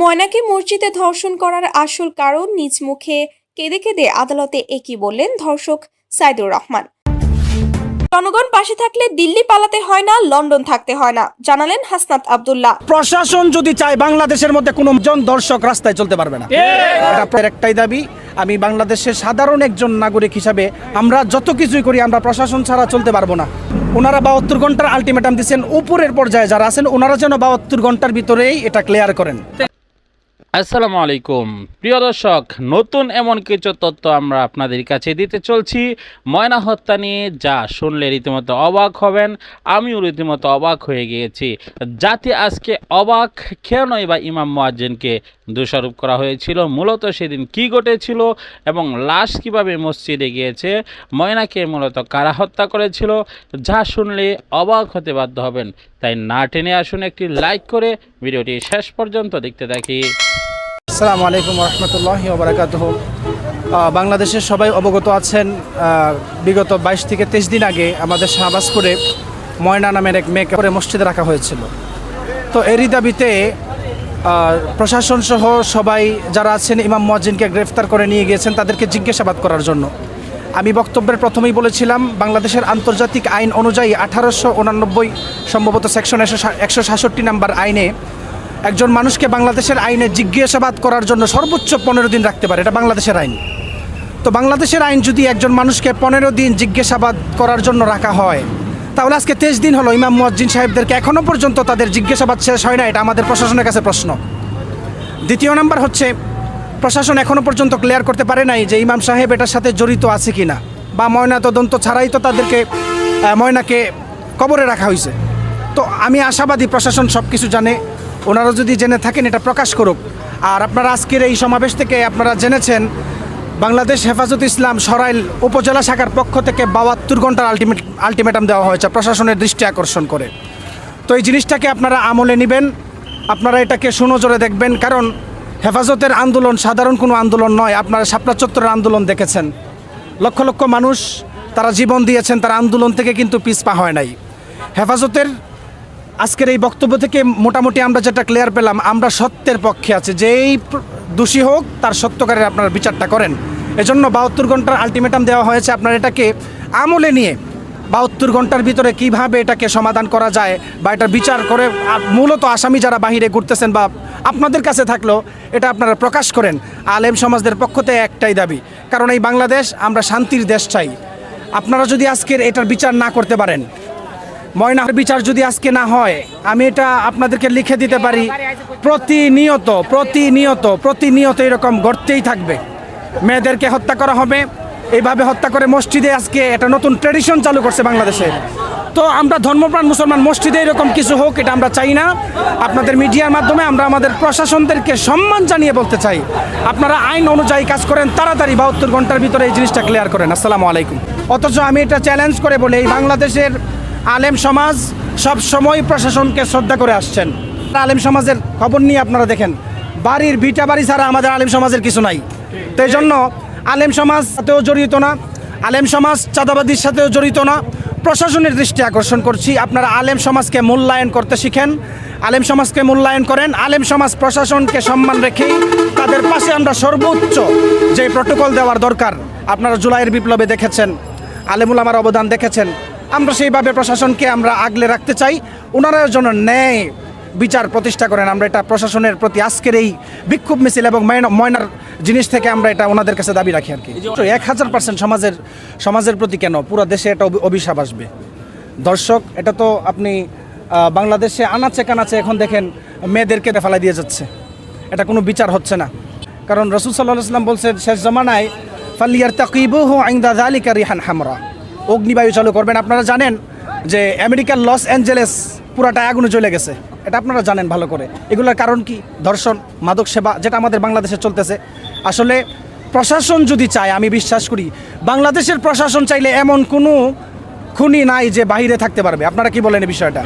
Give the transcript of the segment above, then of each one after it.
ময়নাকে মসজিদে ধর্ষণ করার আসল কারণ নিজ মুখে কেঁদে কেঁদে আদালতে একই বললেন ধর্ষক সাইদুর রহমান। জনগণ পাশে থাকলে দিল্লি পালাতে হয় না লন্ডন থাকতে হয় না জানালেন হাসনাত আব্দুল্লাহ। প্রশাসন যদি চায় বাংলাদেশের মধ্যে কোনো জন দর্শক রাস্তায় চলতে পারবে না। এটা আপনার একটাই দাবি আমি বাংলাদেশের সাধারণ একজন নাগরিক হিসাবে আমরা যত কিছুই করি আমরা প্রশাসন ছাড়া চলতে পারব না। ওনারা বাহাত্তর ঘণ্টার আলটিমেটাম দিচ্ছেন উপরের পর্যায়ে যারা আছেন ওনারা যেন বাহাত্তর ঘণ্টার ভিতরেই এটা ক্লিয়ার করেন। আসসালামু আলাইকুম। প্রিয় দর্শক, নতুন এমন কিছু তথ্য আমরা আপনাদের কাছে দিতে চলছি। ময়না হত্যা নিয়ে যা শুনলে রীতিমতো অবাক হবেন, আমিও রীতিমতো অবাক হয়ে গিয়েছি। যাতে আজকে অবাক, কেনই বা ইমাম মুয়াজ্জিনকে দোষারোপ করা হয়েছিল। মূলত সেদিন কি ঘটেছিল এবং লাশ কীভাবে মসজিদে গিয়েছে, ময়নাকে মূলত কারা হত্যা করেছিল, যা শুনলে অবাক হতে বাধ্য হবেন। তাই না টেনে আসুন একটি লাইক করে ভিডিওটি শেষ পর্যন্ত দেখতে থাকি। আসসালামু আলাইকুম রহমতুল্লাহ বাংলাদেশের সবাই অবগত আছেন বিগত বাইশ থেকে তেইশ দিন আগে আমাদের শাহবাজপুরে ময়না নামের এক মেয়েকে মসজিদে রাখা হয়েছিল। তো এরই দাবিতে প্রশাসন সহ সবাই যারা আছেন, ইমাম মুয়াজ্জিনকে গ্রেফতার করে নিয়ে গিয়েছেন, তাদেরকে জিজ্ঞাসাবাদ করার জন্য। আমি বক্তব্যের প্রথমেই বলেছিলাম, বাংলাদেশের আন্তর্জাতিক আইন অনুযায়ী আঠারোশো উনানব্বই সম্ভবত সেকশন একশো সাতষট্টি নাম্বার আইনে একজন মানুষকে বাংলাদেশের আইনে জিজ্ঞাসাবাদ করার জন্য সর্বোচ্চ পনেরো দিন রাখতে পারে। এটা বাংলাদেশের আইন। তো বাংলাদেশের আইন যদি একজন মানুষকে পনেরো দিন জিজ্ঞাসাবাদ করার জন্য রাখা হয় তাহলে আজকে তেইশ দিন হলো ইমাম মুয়াজ্জিন সাহেবদেরকে এখনও পর্যন্ত তাদের জিজ্ঞাসাবাদ শেষ হয় না এটা আমাদের প্রশাসনের কাছে প্রশ্ন। দ্বিতীয় নাম্বার হচ্ছে, প্রশাসন এখনও পর্যন্ত ক্লিয়ার করতে পারে নাই যে ইমাম সাহেব এটার সাথে জড়িত আছে কি না বা ময়না তদন্ত ছাড়াই তো তাদেরকে ময়নাকে কবরে রাখা হয়েছে। তো আমি আশাবাদী প্রশাসন সব কিছু জানে, ওনারা যদি জেনে থাকেন, এটা প্রকাশ করুক। আর আপনারা আজকের এই সমাবেশ থেকে আপনারা জেনেছেন বাংলাদেশ হেফাজত ইসলাম সরাইল উপজেলা শাখার পক্ষ থেকে বাহাত্তর ঘণ্টার আলটিমেট আলটিমেটাম দেওয়া হয়েছে প্রশাসনের দৃষ্টি আকর্ষণ করে। তো এই জিনিসটাকে আপনারা আমলে নেবেন, আপনারা এটাকে সুনজরে দেখবেন, কারণ হেফাজতের আন্দোলন সাধারণ কোনো আন্দোলন নয়, আপনারা শাপলা চত্বরের আন্দোলন দেখেছেন। লক্ষ লক্ষ মানুষ তারা জীবন দিয়েছেন, তারা আন্দোলন থেকে কিন্তু পিছপা হয় নাই। হেফাজতের আজকের এই বক্তব্য থেকে মোটামুটি আমরা যেটা ক্লিয়ার পেলাম, আমরা সত্যের পক্ষে আছে। যেই দোষী হোক, তার সত্যকারের আপনারা বিচারটা করেন। এজন্য বাহাত্তর ঘণ্টার আলটিমেটাম দেওয়া হয়েছে। আপনার এটাকে আমলে নিয়ে বাহাত্তর ঘণ্টার ভিতরে কীভাবে এটাকে সমাধান করা যায় বা এটা বিচার করে মূলত আসামি যারা বাহিরে ঘুরতেছেন বা আপনাদের কাছে থাকলেও এটা আপনারা প্রকাশ করেন। আলেম সমাজদের পক্ষ থেকে একটাই দাবি, কারণ এই বাংলাদেশ আমরা শান্তির দেশ চাই। আপনারা যদি আজকের এটার বিচার না করতে পারেন, ময়নার বিচার যদি আজকে না হয়, আমি এটা আপনাদেরকে লিখে দিতে পারি। প্রতিনিয়ত প্রতিনিয়ত প্রতিনিয়ত এরকম গড়তেই থাকবে। মেয়েদেরকে হত্যা করা হবে। এইভাবে হত্যা করে মসজিদে আজকে একটা নতুন ট্রেডিশন চালু করছে বাংলাদেশে। তো আমরা ধর্মপ্রাণ মুসলমান মসজিদে এরকম কিছু হোক, এটা আমরা চাই না। আপনাদের মিডিয়ার মাধ্যমে আমরা আমাদের প্রশাসনদেরকে সম্মান জানিয়ে বলতে চাই। আপনারা আইন অনুযায়ী কাজ করেন, তাড়াতাড়ি বাহাত্তর ঘণ্টার ভিতরে এই জিনিসটা ক্লিয়ার করেন। আসসালামু আলাইকুম। অথচ আমি এটা চ্যালেঞ্জ করে বলি, এই বাংলাদেশের আলেম সমাজ সব সময় প্রশাসনকে শ্রদ্ধা করে আসছেন। আলেম সমাজের খবর নিয়ে আপনারা দেখেন, বাড়ির ভিটা বাড়ি ছাড়া আমাদের আলেম সমাজের কিছু নাই। তো এই জন্য আলেম সমাজ সাথেও জড়িত না, আলেম সমাজ চাঁদাবাদির সাথেও জড়িত না। প্রশাসনের দৃষ্টি আকর্ষণ করছি, আপনারা আলেম সমাজকে মূল্যায়ন করতে শিখেন, আলেম সমাজকে মূল্যায়ন করেন, আলেম সমাজ প্রশাসনকে সম্মান রেখেই তাদের পাশে আমরা সর্বোচ্চ যে প্রোটোকল দেওয়ার দরকার, আপনারা জুলাইয়ের বিপ্লবে দেখেছেন, আলেমুল আমার অবদান দেখেছেন, আমরা সেইভাবে প্রশাসনকে আমরা আগলে রাখতে চাই, ওনারা যেন ন্যায় বিচার প্রতিষ্ঠা করেন। আমরা এটা প্রশাসনের প্রতি আজকের এই বিক্ষোভ মিছিল এবং ময়না- ময়নার জিনিস থেকে আমরা এটা ওনাদের কাছে দাবি রাখি আর কি। এক হাজার পার্সেন্ট সমাজের সমাজের প্রতি কেন? পুরো দেশে এটা অভি- অভিশাপ আসবে। দর্শক এটা তো আপনি বাংলাদেশে আনাচে কানাচে এখন দেখেন মেয়েদেরকে ফেলা দিয়ে যাচ্ছে। এটা কোনো বিচার হচ্ছে না। কারণ রসুল সাল্লাহ সাল্লাম বলছেন শেষ জমানায় ফালিয়ার তাকিবু আইন্দা জালিকা রিহান হামরা। অগ্নিবায়ু চালু করবেন। আপনারা জানেন যে আমেরিকার লস অ্যাঞ্জেলেস পুরাটা আগুনে চলে গেছে। এটা আপনারা জানেন ভালো করে। এগুলোর কারণ কি? ধর্ষণ, মাদক সেবা, যেটা আমাদের বাংলাদেশে চলতেছে। আসলে প্রশাসন যদি চায়, আমি বিশ্বাস করি, বাংলাদেশের প্রশাসন চাইলে এমন কোনো খুনি নাই যে বাইরে থাকতে পারবে। আপনারা কি বলেন এই বিষয়টা?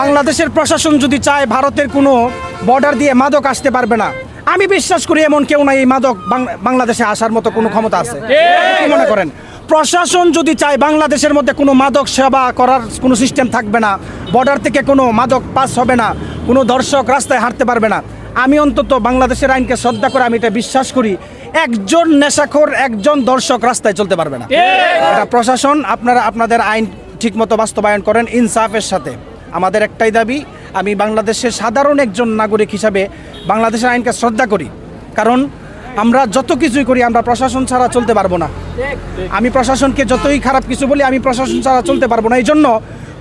বাংলাদেশের প্রশাসন যদি চায়, ভারতের কোনো বর্ডার দিয়ে মাদক আসতে পারবে না। আমি বিশ্বাস করি এমন কেউ নাই, এই মাদক বাংলাদেশে আসার মতো কোনো ক্ষমতা আছে। কি মনে করেন? প্রশাসন যদি চায় বাংলাদেশের মধ্যে কোনো মাদক সেবা করার কোনো সিস্টেম থাকবে না বর্ডার থেকে কোনো মাদক পাস হবে না, কোনো দর্শক রাস্তায় হাঁটতে পারবে না, আমি অন্তত বাংলাদেশের আইনকে শ্রদ্ধা করে আমি এটা বিশ্বাস করি, একজন নেশাখোর, একজন দর্শক রাস্তায় চলতে পারবে না। এটা প্রশাসন, আপনারা আপনাদের আইন ঠিকমতো বাস্তবায়ন করেন, ইনসাফের সাথে। আমাদের একটাই দাবি, আমি বাংলাদেশের সাধারণ একজন নাগরিক হিসাবে বাংলাদেশের আইনকে শ্রদ্ধা করি। কারণ আমরা যত কিছুই করি, আমরা প্রশাসন ছাড়া চলতে পারব না। আমি প্রশাসনকে যতই খারাপ কিছু বলি, আমি প্রশাসন ছাড়া চলতে পারব না। এই জন্য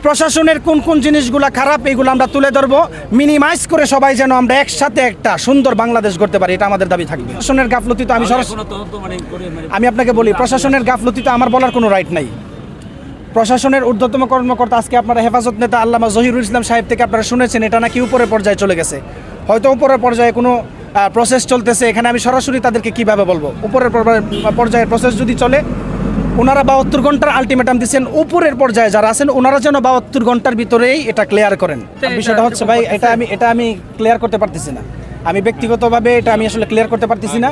প্রশাসনের কোন কোন জিনিসগুলো খারাপ এইগুলো আমরা তুলে ধরবো। মিনিমাইজ করে সবাই যেন আমরা একসাথে একটা সুন্দর বাংলাদেশ করতে পারি, এটা আমাদের দাবি থাকবে। প্রশাসনের গাফলতি তো আমি আমি আপনাকে বলি, প্রশাসনের গাফলতি তো আমার বলার কোনো রাইট নাই। প্রশাসনের ঊর্ধ্বতম কর্মকর্তা, আজকে আপনারা হেফাজত নেতা আল্লামা জহিরুল ইসলাম সাহেব থেকে আপনারা শুনেছেন, এটা নাকি উপরের পর্যায়ে চলে গেছে। হয়তো উপরের পর্যায়ে কোনো প্রসেস চলতেছে এখানে আমি সরাসরি তাদেরকে কীভাবে বলব? উপরের পর্যায়ে- পর্যায়ের প্রসেস যদি চলে ওনারা বাহাত্তর ঘণ্টার আলটিমেটাম দিচ্ছেন। উপরের পর্যায়ে যারা আছেন ওনারা যেন বাহাত্তর ঘণ্টার ভিতরেই এটা ক্লিয়ার করেন। বিষয়টা হচ্ছে ভাই এটা আমি এটা আমি ক্লিয়ার করতে পারতেছি না। আমি ব্যক্তিগতভাবে এটা আমি আসলে ক্লিয়ার করতে পারতেছি না।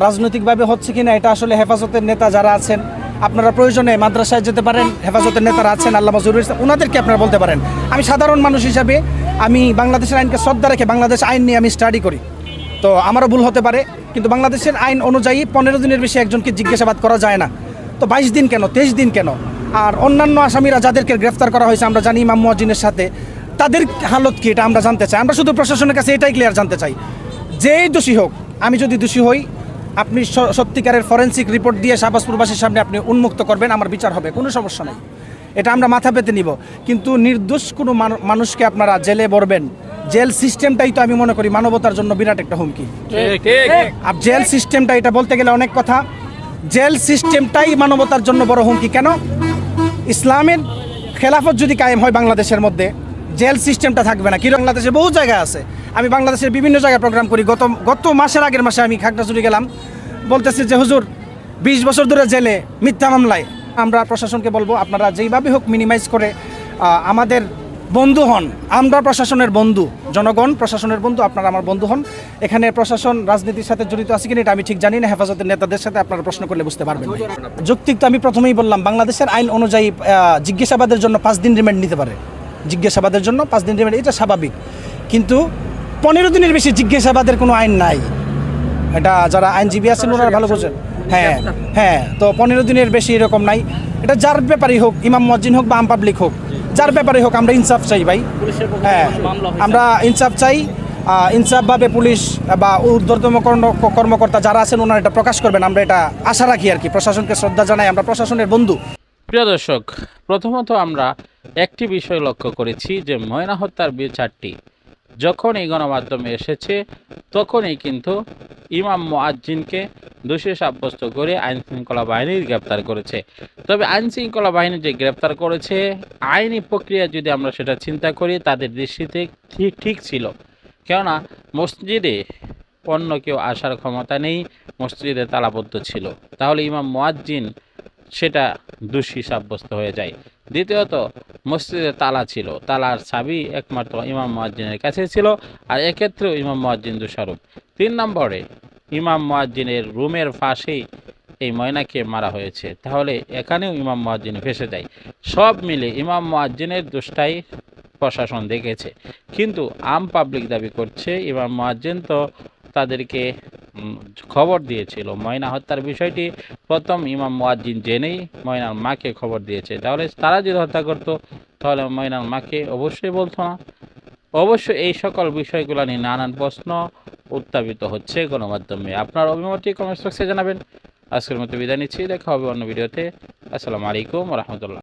রাজনৈতিকভাবে হচ্ছে কি না এটা আসলে হেফাজতের নেতা যারা আছেন আপনারা প্রয়োজনে মাদ্রাসায় যেতে পারেন হেফাজতের নেতারা আছেন আল্লাহ ইসলাম ওনাদেরকে আপনারা বলতে পারেন। আমি সাধারণ মানুষ হিসাবে আমি বাংলাদেশের আইনকে শ্রদ্ধা রেখে বাংলাদেশ আইন নিয়ে আমি স্টাডি করি। তো আমারও ভুল হতে পারে, কিন্তু বাংলাদেশের আইন অনুযায়ী পনেরো দিনের বেশি একজনকে জিজ্ঞাসাবাদ করা যায় না। তো বাইশ দিন কেন? তেইশ দিন কেন? আর অন্যান্য আসামিরা যাদেরকে গ্রেফতার করা হয়েছে, আমরা জানি ইমাম মুয়াজ্জিনের সাথে, তাদের হালত কি এটা আমরা জানতে চাই। আমরা শুধু প্রশাসনের কাছে এটাই ক্লিয়ার জানতে চাই। যেই দোষী হোক, আমি যদি দোষী হই, আপনি সত্যিকারের ফরেন্সিক রিপোর্ট দিয়ে শাহবাজপুরবাসীর সামনে আপনি উন্মুক্ত করবেন, আমার বিচার হবে, কোনো সমস্যা নেই। এটা আমরা মাথা পেতে নিব। কিন্তু নির্দোষ কোনো মানুষকে আপনারা জেলে ভরবেন জেল সিস্টেমটাই তো আমি মনে করি মানবতার জন্য বিরাট একটা হুমকি। আর জেল সিস্টেমটা এটা বলতে গেলে অনেক কথা। জেল সিস্টেমটাই মানবতার জন্য বড় হুমকি। কেন? ইসলামের খেলাফত যদি কায়েম হয় বাংলাদেশের মধ্যে জেল সিস্টেমটা থাকবে না। কি বাংলাদেশে বহু জায়গা আছে। আমি বাংলাদেশের বিভিন্ন জায়গায় প্রোগ্রাম করি। গত গত মাসের আগের মাসে আমি খাগড়াছড়ি গেলাম। বলতেছি যে হুজুর বিশ বছর ধরে জেলে মিথ্যা মামলায়। আমরা প্রশাসনকে বলব আপনারা যেইভাবে হোক মিনিমাইজ করে আমাদের বন্ধু হন। আমরা প্রশাসনের বন্ধু। জনগণ, প্রশাসনের বন্ধু, আপনারা আমার বন্ধু হন। এখানে প্রশাসন, রাজনীতির সাথে জড়িত আছে কিনা এটা আমি ঠিক জানি না। হেফাজতের নেতাদের সাথে আপনারা প্রশ্ন করলে বুঝতে পারবেন। যৌক্তিক তো আমি প্রথমেই বললাম, বাংলাদেশের আইন অনুযায়ী জিজ্ঞাসাবাদের জন্য পাঁচ দিন রিমান্ড নিতে পারে। জিজ্ঞাসাবাদের জন্য পাঁচ দিন রিমান্ড, এটা স্বাভাবিক। কিন্তু পনেরো দিনের বেশি জিজ্ঞাসাবাদের কোনো আইন নাই। এটা যারা আইনজীবী আছেন, ওনারা ভালো বোঝেন। হ্যাঁ হ্যাঁ তো পনেরো দিনের বেশি এরকম নাই। এটা যার ব্যাপারই হোক ইমাম মসজিদ হোক বা আম পাবলিক হোক যার ব্যাপারে হোক আমরা ইনসাফ চাই ভাই। হ্যাঁ আমরা ইনসাফ চাই। ইনসাফভাবে পুলিশ বা ঊর্ধ্বতম কর্ম- কর্মকর্তা যারা আছেন ওনারা এটা প্রকাশ করবেন। আমরা এটা আশা রাখি আর কি প্রশাসনকে শ্রদ্ধা জানাই। আমরা প্রশাসনের বন্ধু। প্রিয় দর্শক প্রথমত আমরা একটি বিষয় লক্ষ্য করেছি যে ময়না হত্যার বিচারটি যখন এই গণমাধ্যমে এসেছে তখনই কিন্তু ইমাম মুয়াজ্জিনকে দোষী সাব্যস্ত করে আইন শৃঙ্খলা বাহিনী গ্রেপ্তার করেছে। তবে আইন শৃঙ্খলা বাহিনী যে গ্রেপ্তার করেছে, আইনি প্রক্রিয়া যদি আমরা সেটা চিন্তা করি, তাদের দৃষ্টিতে ঠিক ঠিক ছিল। কেননা, মসজিদে অন্য কেউ আসার ক্ষমতা নেই, মসজিদে তালাবদ্ধ ছিল। তাহলে ইমাম মোয়াজ্জিন সেটা দোষী সাব্যস্ত হয়ে যায়। দ্বিতীয়ত, মসজিদে তালা ছিল। তালার চাবি একমাত্র ইমাম মোয়াজ্জিনের কাছে ছিল, আর এক্ষেত্রেও ইমাম মোয়াজ্জিন দোষারোপ। তিন নম্বরে ইমাম মুয়াজ্জিনের রুমের পাশেই এই ময়নাকে মারা হয়েছে। তাহলে এখানেও ইমাম মুয়াজ্জিন ফেসে যায়। সব মিলে ইমাম মুয়াজ্জিনের দোষটাই প্রশাসন দেখেছে। কিন্তু আম পাবলিক দাবি করছে, ইমাম মুয়াজ্জিন তো তাদেরকে খবর দিয়েছিল। ময়না হত্যার বিষয়টি প্রথম ইমাম মুয়াজ্জিন জেনেই ময়নার মাকে খবর দিয়েছে। তাহলে তারা যদি হত্যা করতো, তাহলে ময়নার মাকে অবশ্যই বলতো না। অবশ্য এই সকল বিষয়গুলো নিয়ে নানান প্রশ্ন উত্থাপিত হচ্ছে গণমাধ্যমে। আপনার অভিমতটি কমেন্ট বক্সে জানাবেন। আজকের মতো বিদায় নিচ্ছি। দেখা হবে অন্য ভিডিওতে। আসসালামু আলাইকুম রহমতুল্লাহ।